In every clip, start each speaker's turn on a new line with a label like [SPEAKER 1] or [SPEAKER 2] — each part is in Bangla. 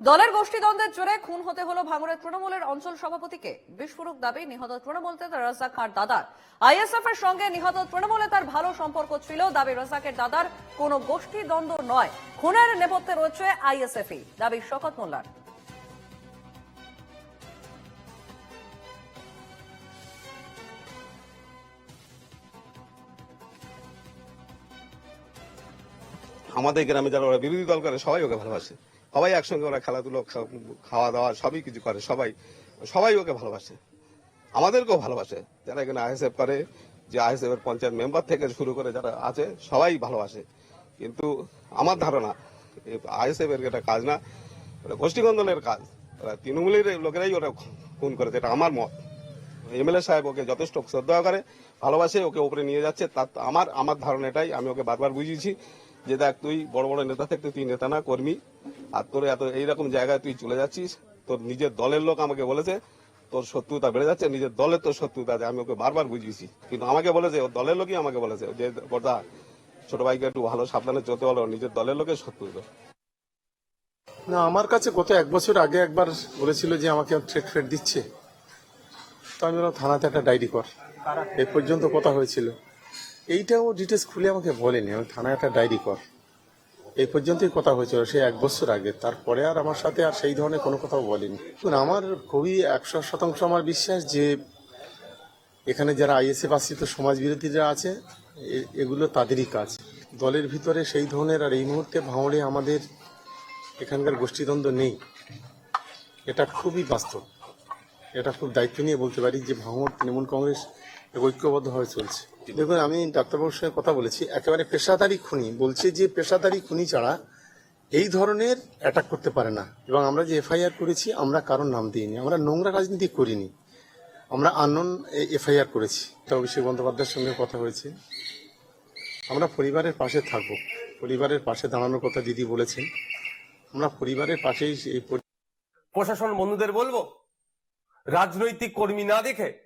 [SPEAKER 1] দলের গোষ্ঠীদ্বন্দ্বের জোরে খুন হতে হলো ভাঙড়ের তৃণমূলের অঞ্চল সভাপতিকে। বিস্ফোরক দাবি, নিহত তৃণমূল নেতা রাজাক খাঁর দাদার। আইএসএফ এর সঙ্গে নিহত তৃণমূলে তার ভালো সম্পর্ক ছিল, দাবি রাজাকের দাদার। কোনো গোষ্ঠীদ্বন্দ্ব নয়। খুনের নেপথ্যে রয়েছে আইএসএফই, দাবি শকত মোল্লার।
[SPEAKER 2] আমাদের গ্রামে যারা বিরোধী দল করে, সবাই ওকে ভালোবাসে। সবাই একসঙ্গে ওরা খেলাধুলো খাওয়া দাওয়া সবই কিছু করে, সবাই সবাই ওকে ভালোবাসে। আমাদেরকেও ভালোবাসে, যারা এখানে আইএসএফ করে, যে আইএসএফ এর পঞ্চায়েত মেম্বার থেকে শুরু করে যারা আছে, সবাই ভালোবাসে। কিন্তু আমার ধারণা আইএসএফ এর এটা কাজ না, ওটা গোষ্ঠীকন্দলের কাজ। ওরা তৃণমূলের লোকেরাই ওরা খুন করেছে, এটা আমার মত। এমএলএ সাহেব ওকে যথেষ্ট শ্রদ্ধা করে, ভালোবাসে, ওকে উপরে নিয়ে যাচ্ছে তার আমার আমার ধারণা এটাই আমি ওকে বারবার বুঝিয়েছি যে দেখ, তুই বড় বড় নেতা থেকে তুই নেতা না, কর্মী। আর তোর এত এইরকম জায়গায় তুই চলে যাচ্ছিস তোর নিজের দলের লোক আমাকে বলেছে তোর শত্রুতা বেড়ে যাচ্ছে নিজের দলের তোর শত্রুতা আছে আমি ওকে বারবার বুঝিয়েছি। কিন্তু আমাকে বলেছে ওর দলের লোকই আমাকে বলেছে যে কথা ছোট ভাইকে একটু ভালো সাবধানে চলতে বলো নিজের দলের লোকের শত্রু তো।
[SPEAKER 3] না আমার কাছে গত এক বছর আগে একবার বলেছিল যে আমাকে থ্রেট ফ্রেট দিচ্ছে। তো আমি বললাম থানাতে একটা ডায়েরি কর। এই পর্যন্ত কথা হয়েছিল। এইটাও ডিটেলস খুলে আমাকে বলেনি আমি থানায় একটা ডায়েরি কর। এই পর্যন্তই কথা হয়েছিল সেই এক বছর আগে। তারপরে আর আমার সাথে আর সেই ধরনের কোনো কথাও বলেনি। আমার খুবই একশো শতাংশ আমার বিশ্বাস যে এখানে যারা আইএসএফ আশ্রিত সমাজ বিরোধীরা আছে এগুলো তাদেরই কাজ। দলের ভিতরে সেই ধরনের আর এই মুহূর্তে ভাঙড়ে আমাদের এখানকার গোষ্ঠীদ্বন্দ্ব নেই। এটা খুবই বাস্তব। এটা খুব দায়িত্ব নিয়ে বলতে পারি যে ভাঙড় তৃণমূল কংগ্রেস ঐক্যবদ্ধভাবে চলছে। দেখুন, আমি ডাক্তারবাবুর সঙ্গে কথা বলেছি, একেবারে পেশাদারি খুনি। বলছে যে পেশাদারি খুনি ছাড়া এই ধরনের অ্যাটাক করতে পারে না। এবং আমরা যে এফআইআর করেছি, আমরা কারোর নাম দিইনি। আমরা নোংরা রাজনীতি করিনি। আমরা আনন এফআইআর করেছি। এটা অভিষেক বন্দ্যোপাধ্যায়ের সঙ্গে কথা হয়েছে। আমরা পরিবারের পাশে থাকব। পরিবারের পাশে দাঁড়ানোর কথা দিদি বলেছেন। আমরা পরিবারের পাশেই এই
[SPEAKER 4] প্রশাসন বন্ধুদের বলব, রাজনৈতিক কর্মী না দেখে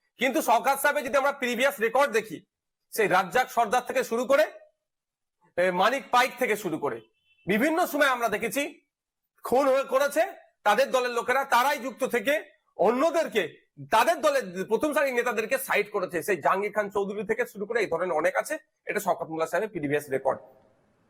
[SPEAKER 4] কিন্তু শওকাত সাহেবের যদি আমরা প্রিভিয়াস রেকর্ড দেখি, সেই রাজ্জাক সর্দার থেকে শুরু করে মানিক পাইক থেকে শুরু করে, বিভিন্ন সময় আমরা দেখেছি, খুন হয়ে করেছে তাদের দলের লোকেরা, তারাই যুক্ত থেকে অন্যদেরকে, তাদের দলের প্রথম সারির নেতাদেরকে সাইড করেছে। সেই জাহাঙ্গীর খান চৌধুরী থেকে শুরু করে এই ধরনের অনেক আছে, এটা শওকত মোল্লা সাহেবের প্রিভিয়াস রেকর্ড